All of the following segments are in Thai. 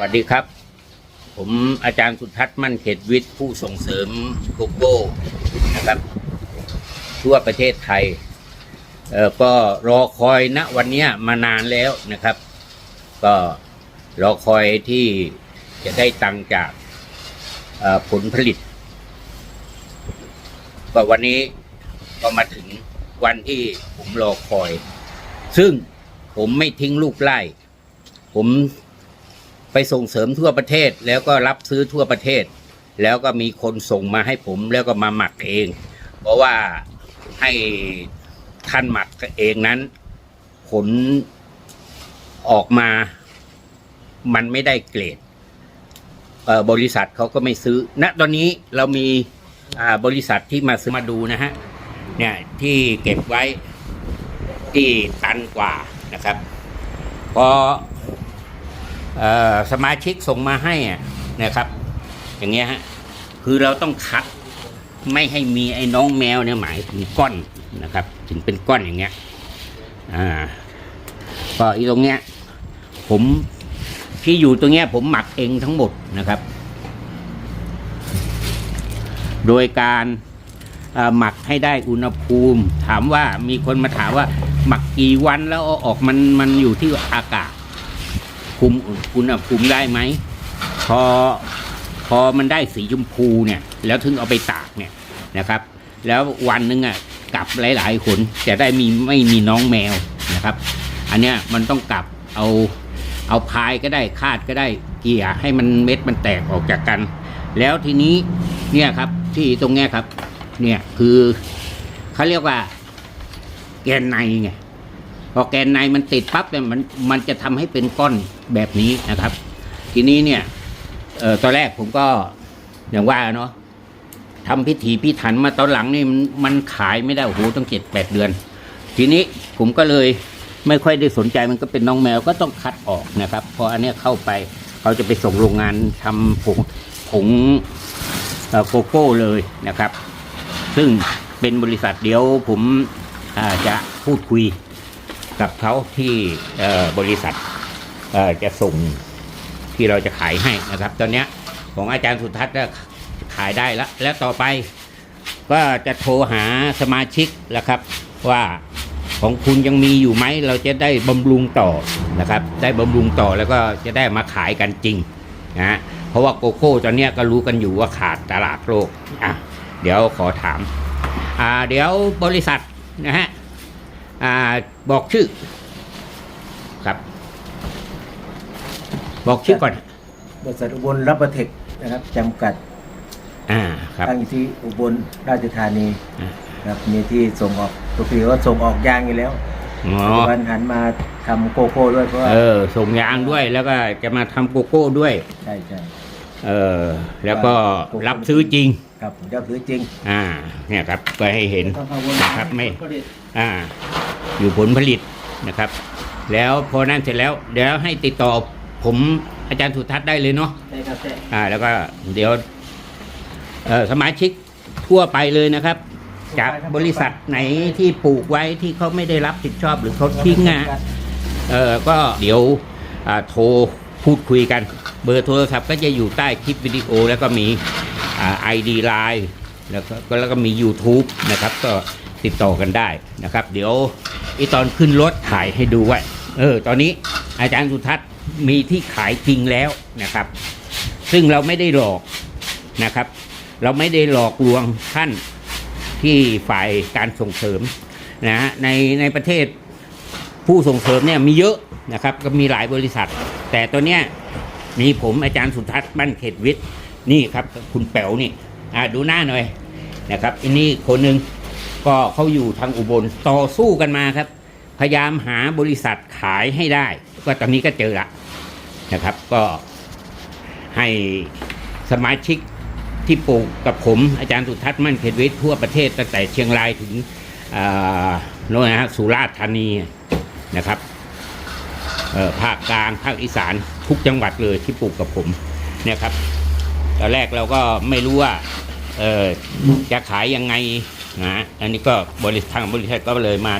วัสดีครับ ผมอาจารย์สุทัศน์มั่นเขตวิทย์ผู้ส่งเสริมโกโก้นะครับ ทั่วประเทศไทยเอ่อก็รอคอยณวันนี้มานานแล้วนะครับ ก็รอคอยที่จะได้ตังค์จากผลผลิตก็วันนี้ก็มาถึงวันที่ผมรอคอย ซึ่งผมไม่ทิ้งลูกไล่ผม ไปส่งเสริมทั่วประเทศ แล้วก็รับซื้อทั่วประเทศ แล้วก็มีคนส่งมาให้ผมแล้วก็มาหมักเอง เพราะว่าให้ท่านหมักเองนั้น ผลออกมา มันไม่ได้เกรดเออบริษัทเขาก็ไม่ซื้อณตอนนี้เรามีอ่าบริษัทที่มาซื้อมาดูนะฮะเนี่ยที่เก็บไว้ที่ตันกว่านะครับพอ สมาชิกส่งมาให้อะนะครับ อย่างเงี้ยฮะคือเราต้องคัดไม่ให้มีไอ้น้องแมวเนี่ยหมายถึงก้อนนะครับ ถึงเป็นก้อนอย่างเงี้ยอ่าก็อีตรงเนี้ย ผมที่อยู่ตรงเนี้ย ผมหมักเองทั้งหมดนะครับ โดยการหมักให้ได้อุณหภูมิ ถามว่ามีคนมาถามว่า หมักกี่วันแล้วเอาออกมันมันอยู่ที่อากาศ คุมอุณหภูมิได้ไหมพอพอมันได้สีชมพูเนี่ย แล้วถึงเอาไปตากเนี่ยนะครับ แล้ววันหนึงอะกลับหลายๆคนจะได้มีไม่มีน้องแมวนะครับ อันเนี้ยมันต้องกลับเอาเอาพายก็ได้คาดก็ได้เกี่ยให้มันเม็ดมันแตกออกจากกัน แล้วทีนี้เนี่ยครับที่ตรงเนี้ยครับ เนี่ยคือเขาเรียกว่าแกนในไง พอแกนในมันติดปั๊บเนี่ยมันมันจะทำให้เป็นก้อนแบบนี้นะครับ ทีนี้เนี่ยเอ่อตอนแรกผมก็อย่างว่าเนาะทำพิธีพิถันมาตอนหลังนี่มันขายไม่ได้โอ้โหต้องเจ็ดแปดเดือน ทีนี้ผมก็เลยไม่ค่อยได้สนใจมันก็เป็นน้องแมวก็ต้องคัดออกนะครับเพราะอันนี้เข้าไปเขาจะไปส่งโรงงานทำผงผงโกโก้เลยนะครับ ซึ่งเป็นบริษัทเดี๋ยวผมจะพูดคุย กับเขาที่บริษัทจะส่งที่เราจะขายให้นะครับ ตอนนี้ของอาจารย์สุทัศน์ขายได้แล้ว แล้วต่อไปก็จะโทรหาสมาชิกแล้วครับ ว่าของคุณยังมีอยู่ไหมเราจะได้บำรุงต่อนะครับ ได้บำรุงต่อแล้วก็จะได้มาขายกันจริงนะเพราะว่าโกโก้ตอนนี้ก็รู้กันอยู่ว่าขาดตลาดโลกอะเดี๋ยวขอถามอ่าเดี๋ยวบริษัทนะฮะ อ่าบอกชื่อ ครับ บอกชื่อก่อน บริษัทอุบลรับประเทคนะครับจำกัดอ่าครับ ตั้งอยู่ที่อุบลราชธานีอ่า ครับมีที่ส่งออกปกติก็ส่งออกยางอยู่แล้วอ๋อปัจจุบันหันมาทำโกโก้ด้วยเพราะว่าเออส่งยางด้วยแล้วก็จะมาทำโกโก้ด้วย ใช่ใช่เออ แล้วก็รับซื้อจริง ครับผมจะซื้อจริงอ่า เนี่ยครับ ก็ให้เห็นต้องกังวลนะครับไม่ อ่า อยู่ผลผลิตนะครับ แล้วพอนั่นเสร็จแล้วเดี๋ยวให้ติดต่อผมอาจารย์สุทัศน์ได้เลยเนาะใช่ครับใช่อ่าแล้วก็เดี๋ยวเอ่อสมาชิกทั่วไปเลยนะครับ จากบริษัทไหนที่ปลูกไว้ที่เขาไม่ได้รับผิดชอบหรือเขาทิ้งอะเออก็เดี๋ยวอ่าโทรพูดคุยกัน เบอร์โทรศัพท์ก็จะอยู่ใต้คลิปวิดีโอ แล้วก็มีอ่าไอดีไลน์แล้วก็แล้วก็มี YouTube นะครับ ก็ติดต่อกันได้นะครับ เดี๋ยวไอตอนขึ้นรถถ่ายให้ดูไว้เออ ตอนนี้อาจารย์สุทัศน์มีที่ขายจริงแล้วนะครับ ซึ่งเราไม่ได้หลอกนะครับ เราไม่ได้หลอกลวงท่านที่ฝ่ายการส่งเสริมนะฮะในในประเทศผู้ส่งเสริมเนี่ยมีเยอะนะครับ ก็มีหลายบริษัท แต่ตัวเนี้ยมีผมอาจารย์สุทัศน์บ้านเขตวิทย์นี่ครับ คุณแป๋วนี่อ่าดูหน้าหน่อยนะครับอันนี้คนหนึ่ง ก็เขาอยู่ทางอุบลต่อสู้กันมาครับ พยายามหาบริษัทขายให้ได้ ก็ตอนนี้ก็เจอละนะครับ ก็ให้สมาชิกที่ปลูกกับผมอาจารย์สุทัศน์มั่นเขตวิทย์ทั่วประเทศตั้งแต่เชียงรายถึงอ่าโน่นนะฮะสุราษฎร์ธานีนะครับเอ่อภาคกลางภาคอีสานทุกจังหวัดเลยที่ปลูกกับผมเนี่ยครับตอนแรกเราก็ไม่รู้ว่าเออจะขายยังไง นะอันนี้ก็บริษัททางบริษัทก็เลยมา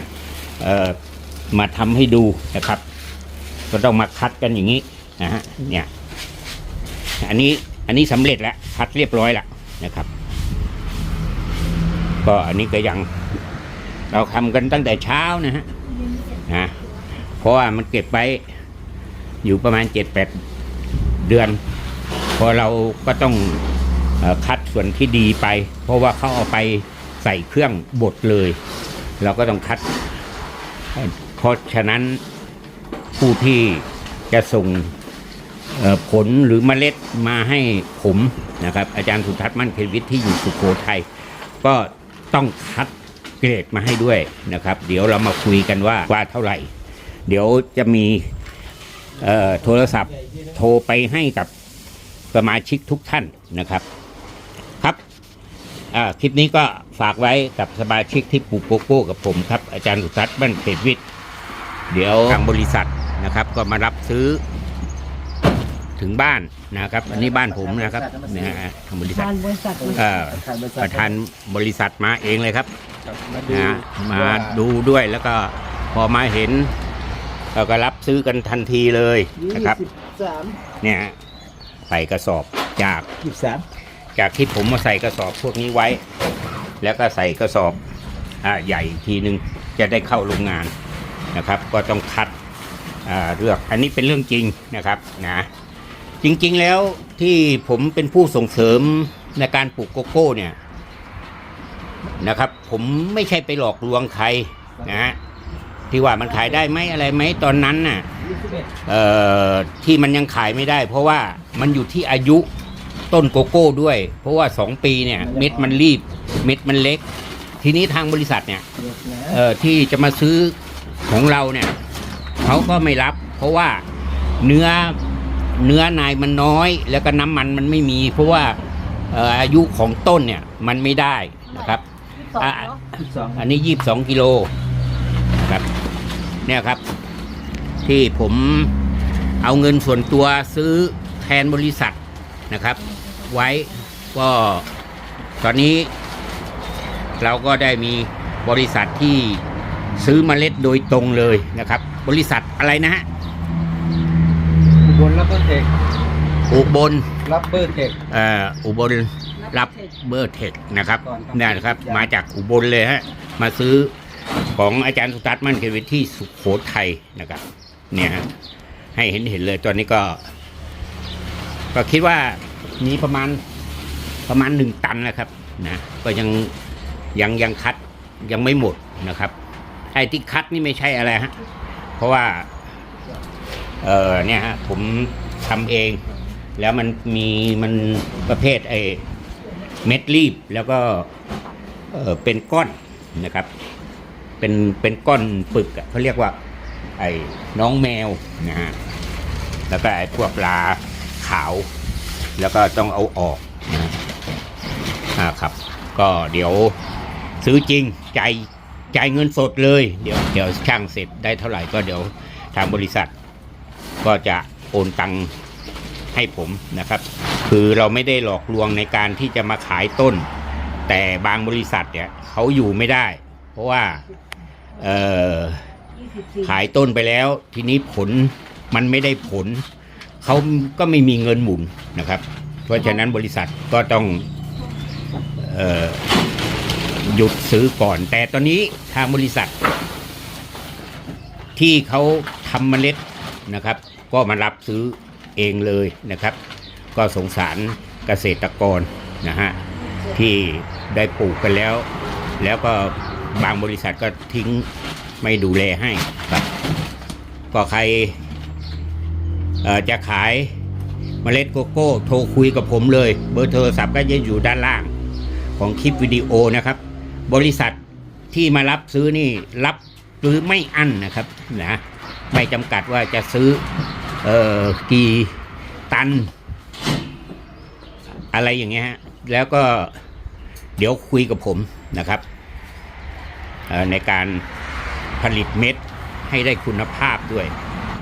เอ่อมาทำให้ดูนะครับ ก็ต้องมาคัดกันอย่างนี้นะฮะเนี่ยอันนี้อันนี้สำเร็จแล้วคัดเรียบร้อยแล้วนะครับ ก็อันนี้ก็ยังเราทำกันตั้งแต่เช้านะฮะนะเพราะว่ามันเก็บไว้อยู่ประมาณเจ็ดแปดเดือน พอเราก็ต้องคัดส่วนที่ดีไป เพราะว่าเขาเอาไป ใส่เครื่องบดเลย เราก็ต้องคัด เพราะฉะนั้นผู้ที่จะส่งผลหรือเมล็ดมาให้ผมนะครับ อาจารย์สุทัศน์มั่นเควิทย์ที่อยู่สุโขทัยก็ต้องคัดเกรดมาให้ด้วยนะครับ เดี๋ยวเรามาคุยกันว่าว่าเท่าไหร่ เดี๋ยวจะมีโทรศัพท์โทรไปให้กับสมาชิกทุกท่านนะครับ คลิปนี้ก็ฝากไว้กับสมาชิกที่ปลูกโกโก้กับผมครับ อาจารย์สุทัศน์มั่นเควิทย์ เดี๋ยวทางบริษัทนะครับ ก็มารับซื้อถึงบ้านนะครับ อันนี้บ้านผมนะครับนะฮะทางบริษัททานบริษัทเอ่อประธานบริษัทประธานบริษัทมาเองเลยครับมาดูนะฮะมาว่าดูด้วยแล้วก็พอมาเห็นเราก็รับซื้อกันทันทีเลยนะครับยี่สิสามเนี่ยฮะใส่กระสอบจากยี่สิบสาม จากที่ผมมาใส่กระสอบพวกนี้ไว้ แล้วก็ใส่กระสอบอใหญ่อีกทีนึงจะได้เข้าโรงงานนะครับ ก็ต้องคัดเลือกอันนี้เป็นเรื่องจริงนะครับนะจริงๆแล้วที่ผมเป็นผู้ส่งเสริมในการปลูกโกโก้เนี่ยนะครับ ผมไม่ใช่ไปหลอกลวงใครนะฮะที่ว่ามันขายได้ไหมอะไรไหมตอนนั้นน่ะที่มันยังขายไม่ได้ เพราะว่ามันอยู่ที่อายุ ต้นโกโก้ด้วย เพราะว่า 2 ปีเนี่ยเม็ดมันรีบเม็ดมันเล็ก ทีนี้ทางบริษัทเนี่ยเด็กนะเอ่อที่จะมาซื้อของเราเนี่ยเขาก็ไม่รับ เพราะว่าเนื้อเนื้อนายมันน้อย แล้วก็น้ำมันมันไม่มี เพราะว่าเอ่ออายุของต้นเนี่ยมันไม่ได้นะครับอะยี่สิบสองอันนี้ยี่บสองกิโลครับเนี่ยครับ ที่ผมเอาเงินส่วนตัวซื้อแทนบริษัทนะครับ ไว้ ก็ตอนนี้เราก็ได้มีบริษัทที่ซื้อเมล็ดโดยตรงเลยนะครับ บริษัทอะไรนะฮะอุบลรับเบอร์เทคอุบลรับเบอร์เทคเอ่ออุบลรับเบอร์เทคนะครับก่อนครับเนี่ยนะครับ มาจากอุบลเลยฮะมาซื้อของอาจารย์สุทัศน์มั่นเควิทที่สุโขทัยนะครับ เนี่ยฮะให้เห็นเห็นเลยตอนนี้ก็ ก็คิดว่า มีประมาณประมาณหนึ่งตันนะครับนะก็ยังยังยังคัดยังไม่หมดนะครับไอ้ที่คัดนี่ไม่ใช่อะไรฮะเพราะว่าเออเนี่ยฮะผมทำเอง แล้วมันมีมันประเภทไอ้เม็ดรีบแล้วก็เออเป็นก้อนนะครับ เป็นเป็นก้อนปึกเขาเรียกว่า ไอ้น้องแมวนะฮะแล้วก็ไอ้พวกปลาขาว แล้วก็ต้องเอาออกนะอ่าครับ ก็เดี๋ยวซื้อจริงจ่ายจ่ายเงินสดเลย เดี๋ยวเดี๋ยวช่างเสร็จได้เท่าไหร่ก็เดี๋ยวทางบริษัท ก็จะโอนตังให้ผมนะครับ คือเราไม่ได้หลอกลวงในการที่จะมาขายต้น แต่บางบริษัทเนี่ยเขาอยู่ไม่ได้ เพราะว่าเอ่อขายต้นไปแล้ว ทีนี้ผลมันไม่ได้ผล เขาก็ไม่มีเงินหมุนนะครับ เพราะฉะนั้นบริษัทก็ต้องออหยุดซื้อก่อน แต่ตอนนี้ทางบริษัท ที่เขาทำเมล็ดนะครับ ก็มารับซื้อเองเลยนะครับ ก็สงสารเกษตรกรนะฮะที่ได้ปลูกกันแล้ว แล้วก็บางบริษัทก็ทิ้งไม่ดูแลให้ครับก็ใคร จะขายเมล็ดโกโก้ โทรคุยกับผมเลย เบอร์โทรศัพท์ก็จะอยู่ด้านล่างของคลิปวิดีโอนะครับ บริษัทที่มารับซื้อนี่รับซื้อไม่อั้นนะครับนะไม่จำกัดว่าจะซื้อเอ่อกี่ตัน อะไรอย่างเงี้ยฮะแล้วก็เดี๋ยวคุยกับผมนะครับในการผลิตเม็ดให้ได้คุณภาพด้วย